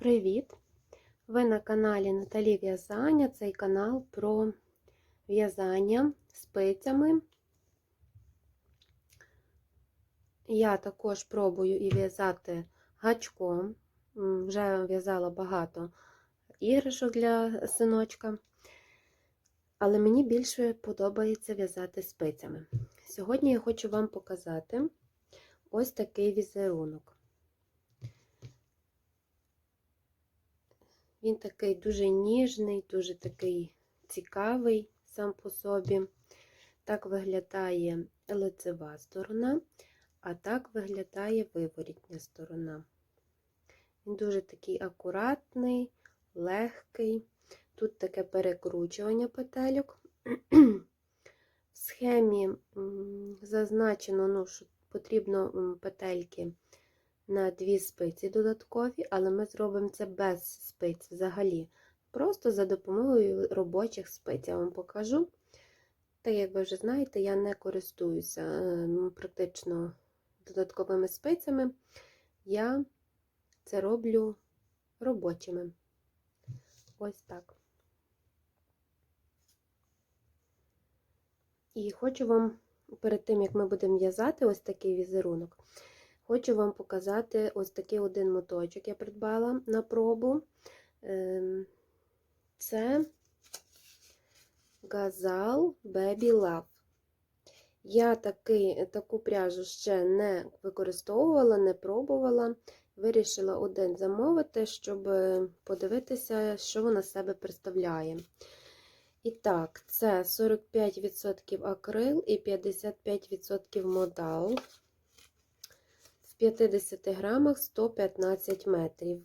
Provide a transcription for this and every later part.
Привіт! Ви на каналі Наталі В'язання. Цей канал про в'язання спицями. Я також пробую і в'язати гачком. Вже в'язала багато іграшок для синочка, але мені більше подобається в'язати спицями. Сьогодні я хочу вам показати ось такий візерунок. Він такий дуже ніжний, дуже такий цікавий сам по собі. Так виглядає лицева сторона, а так виглядає виворітня сторона. Він дуже такий акуратний, легкий. Тут таке перекручування петельок. В схемі зазначено, ну, що потрібно петельки на дві спиці додаткові, але ми зробимо це без спиць взагалі. Просто за допомогою робочих спиць. Я вам покажу. Так, як ви вже знаєте, я не користуюся практично додатковими спицями. Я це роблю робочими. Ось так. І хочу вам, перед тим, як ми будемо в'язати ось такий візерунок, Хочу вам показати ось такий один моточок я придбала на пробу. Це Gazal Baby Love. Я таки, таку пряжу ще не використовувала, не пробувала. Вирішила один замовити, щоб подивитися, що вона себе представляє. І так, це 45% акрил і 55% модал. 50 грамах 115 метрів.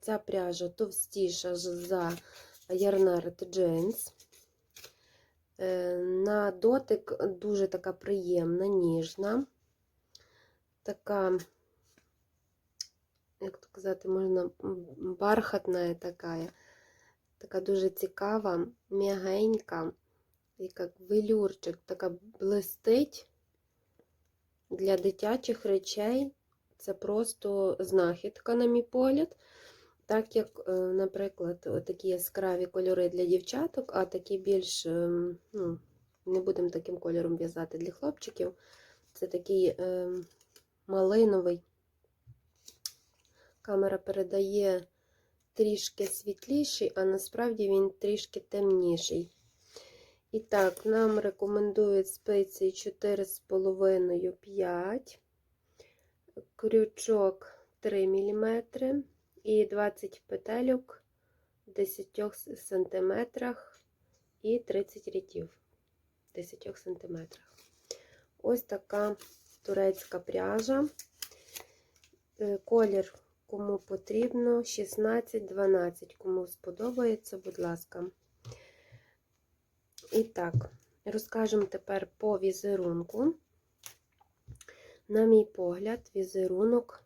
Ця пряжа товстіша за Ярнард Джинс. На дотик дуже така приємна, ніжна, така, як то казати, можна бархатна така, така дуже цікава, м'ягенька, як велюрчик, така блистить для дитячих речей. Це просто знахідка, на мій погляд. Так як, е, наприклад, такі яскраві кольори для дівчаток, а такі більш, ем, ну, не будемо таким кольором в'язати для хлопчиків. Це такий е, малиновий. Камера передає трішки світліший, а насправді він трішки темніший. І так, нам рекомендують спиці 4,5-5 крючок 3 мм і 20 петельок в 10 см і 30 рядів в 10 см. Ось така турецька пряжа. Е, колір, кому потрібно, 16-12. Кому сподобається, будь ласка. І так, розкажемо тепер по візерунку. На мій погляд, візерунок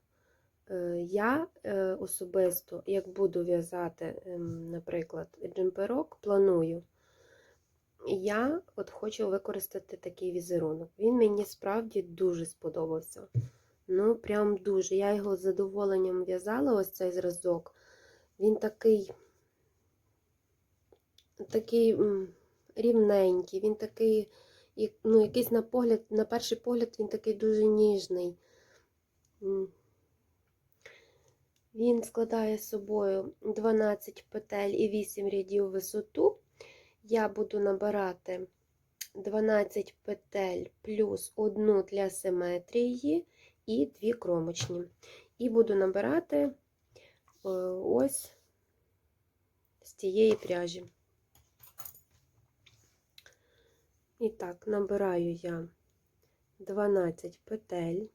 е, я е, особисто, як буду в'язати, ем, наприклад, джемперок, планую, я от хочу використати такий візерунок. Він мені справді дуже сподобався. Ну, прям дуже. Я його з задоволенням в'язала, ось цей зразок. Він такий, такий рівненький, він такий. Ну, якийсь на погляд, на перший погляд, він такий дуже ніжний. Він складає з собою 12 петель і 8 рядів висоту. Я буду набирати 12 петель плюс одну для симетрії і дві кромочні. І буду набирати е, ось з цієї пряжі. І так, набираю я 12 петель.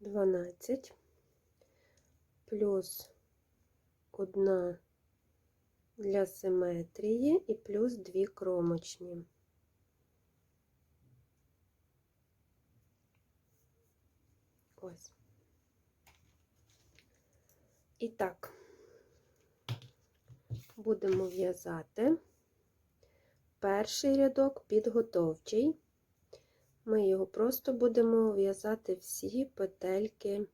Дванадцять плюс одна для симетрії і плюс дві кромочні. Ось. І так, будемо в'язати перший рядок підготовчий. Ми його просто будемо в'язати всі петельки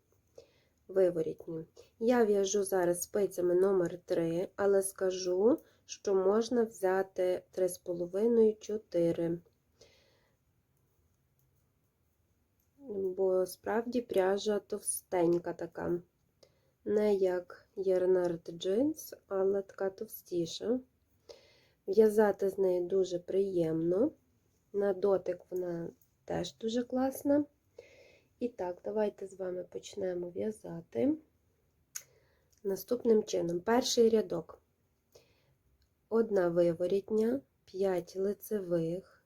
виворітні. Я в'яжу зараз спицями номер 3 але скажу, що можна взяти 3,5-4. Бо справді пряжа товстенька така. Не як Єрнард джинс, але така товстіша. В'язати з нею дуже приємно. На дотик вона теж дуже класна. І так, давайте з вами почнемо в'язати наступним чином. Перший рядок. Одна виворітня, 5 лицевих,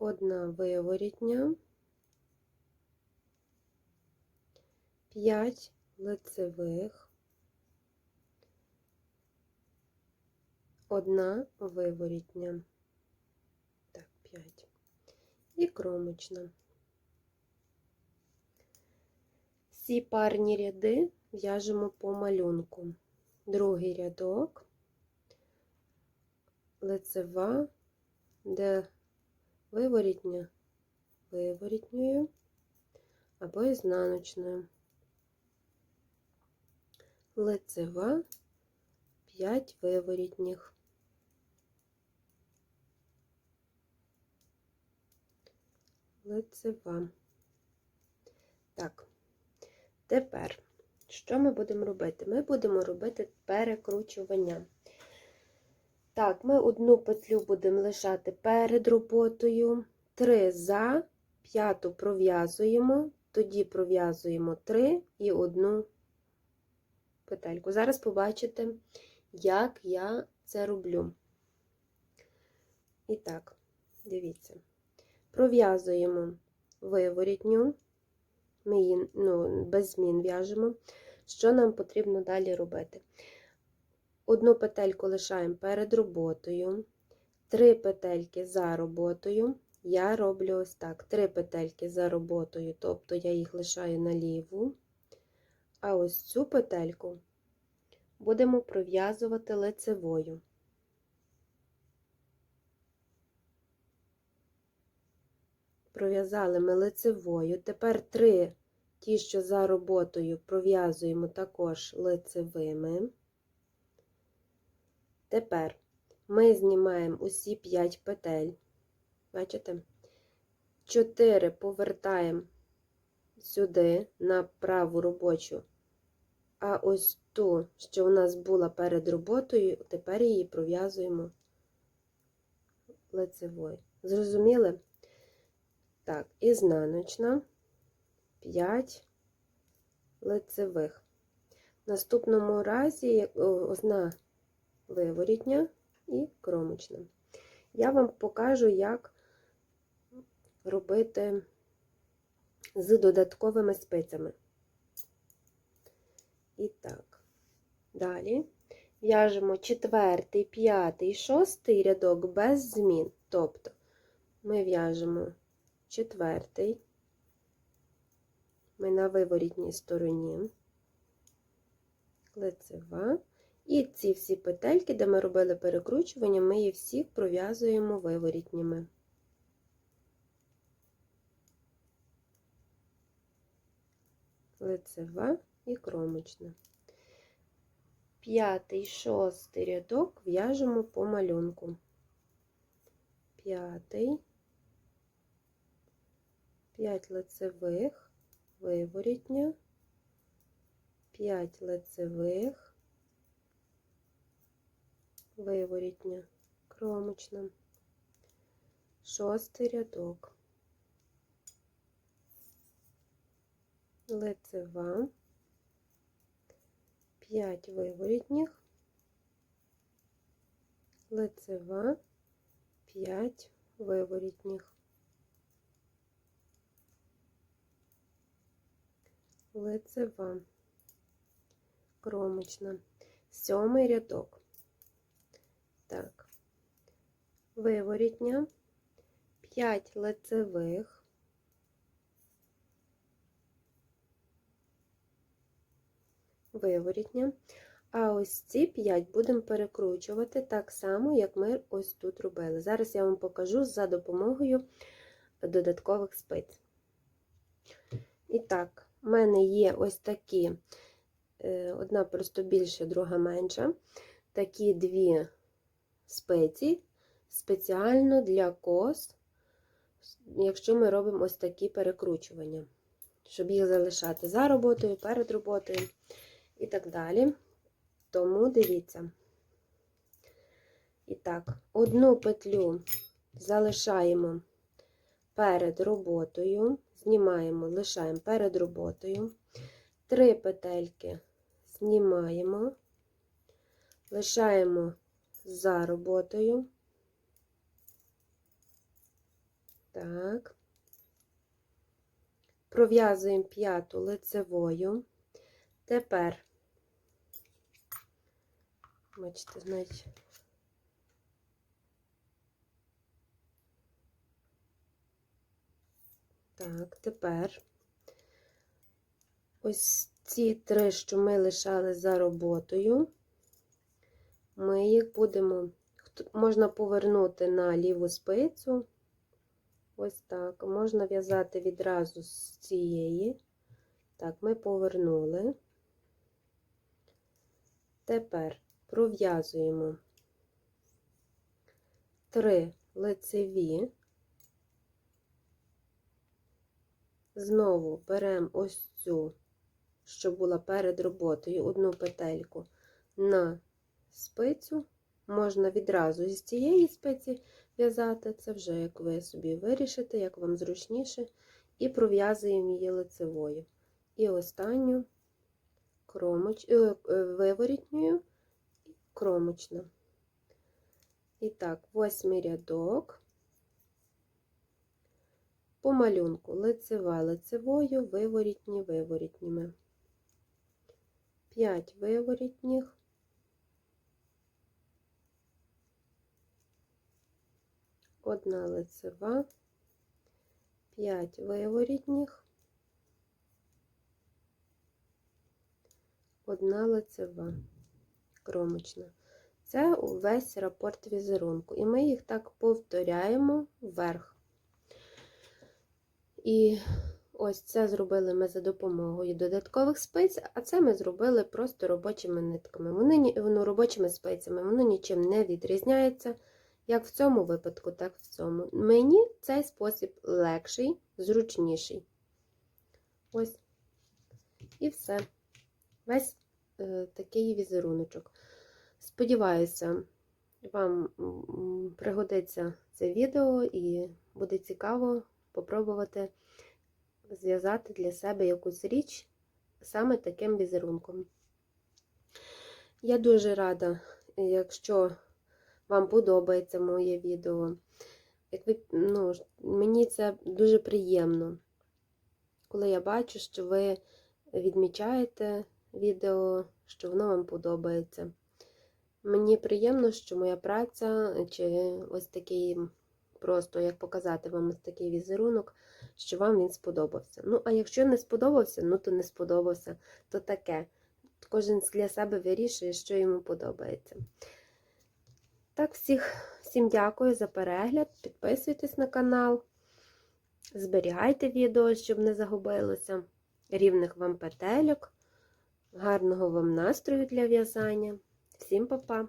одна виворітня, 5 лицевих, одна виворітня. Так, 5. І кромочна. Всі парні ряди в'яжемо по малюнку. Другий рядок, лицева, де виворітня виворітньою або ізнаночною. Лицева 5 виворітніх. Лицева. Так, тепер, що ми будемо робити? Ми будемо робити перекручування. Так, ми одну петлю будемо лишати перед роботою, три за, п'яту пров'язуємо, тоді пров'язуємо три і одну петельку. Зараз побачите, як я це роблю. І так, дивіться, пров'язуємо виворітню, ми її ну, без змін в'яжемо. Що нам потрібно далі робити? Одну петельку лишаємо перед роботою, три петельки за роботою. Я роблю ось так: три петельки за роботою, тобто я їх лишаю на ліву. А ось цю петельку будемо пров'язувати лицевою. Пров'язали ми лицевою. Тепер три, ті, що за роботою, пров'язуємо також лицевими. Тепер ми знімаємо усі 5 петель. Бачите? 4 повертаємо сюди на праву робочу, а ось ту, що у нас була перед роботою, тепер її пров'язуємо лицевою. Зрозуміли? Так, ізнаночна 5 лицевих. В наступному разі одна виворітня і кромочна. Я вам покажу, як робити з додатковими спицями. І так, далі в'яжемо четвертий, п'ятий, шостий рядок без змін. Тобто ми в'яжемо четвертий, ми на виворітній стороні, лицева. І ці всі петельки, де ми робили перекручування, ми їх всіх пров'язуємо виворітніми. Лицева і кромочна. П'ятий, шостий рядок в'яжемо по малюнку. П'ятий, п'ять лицевих, виворітня, п'ять лицевих, виворітня, кромочна, шостий рядок, лицева, 5 виворітніх, лицева, 5 виворітніх. Лицева, кромочна, сьомий рядок. Так, виворітня, 5 лицевих, виворітня. А ось ці 5 будемо перекручувати так само, як ми ось тут робили. Зараз я вам покажу за допомогою додаткових спиць. І так, в мене є ось такі, е, одна просто більша, друга менша. Такі дві спиці спеціально для кос, якщо ми робимо ось такі перекручування, щоб їх залишати за роботою, перед роботою і так далі. Тому дивіться. І так, одну петлю залишаємо перед роботою, знімаємо, лишаємо перед роботою, три петельки знімаємо, лишаємо за роботою. Так. Пров'язуємо п'яту лицевою. Тепер, бачите, значить, так, тепер ось ці три, що ми лишали за роботою, ми їх будемо, можна повернути на ліву спицю. Ось так. Можна в'язати відразу з цієї. Так, ми повернули. Тепер пров'язуємо три лицеві, знову беремо ось цю, що була перед роботою, одну петельку на спицю. Можна відразу з цієї спиці в'язати, це вже як ви собі вирішите, як вам зручніше, і пров'язуємо її лицевою. І останню кромоч... е, виворітньою і кромочна. І так, восьмий рядок, по малюнку лицева лицевою, виворітні виворітніми. 5 виворітніх. Одна лицева, 5 виворітніх, одна лицева, кромочна. Це увесь рапорт візерунку. І ми їх так повторяємо вверх. І ось це зробили ми за допомогою додаткових спиць, а це ми зробили просто робочими нитками. Вони воно робочими спицями, воно нічим не відрізняється. Як в цьому випадку, так в цьому. Мені цей спосіб легший, зручніший. Ось. І все. Весь е, такий візеруночок. Сподіваюся, вам пригодиться це відео і буде цікаво попробувати зв'язати для себе якусь річ саме таким візерунком. Я дуже рада, якщо вам подобається моє відео. Як ви, ну, Мені це дуже приємно, коли я бачу, що ви відмічаєте відео, що воно вам подобається. Мені приємно, що моя праця, чи ось такий, просто як показати вам ось такий візерунок, що вам він сподобався. Ну, а якщо не сподобався, ну то не сподобався, то таке. Кожен для себе вирішує, що йому подобається. Так, всіх, всім дякую за перегляд. Підписуйтесь на канал, зберігайте відео, щоб не загубилося. Рівних вам петельок, гарного вам настрою для в'язання. Всім па-па!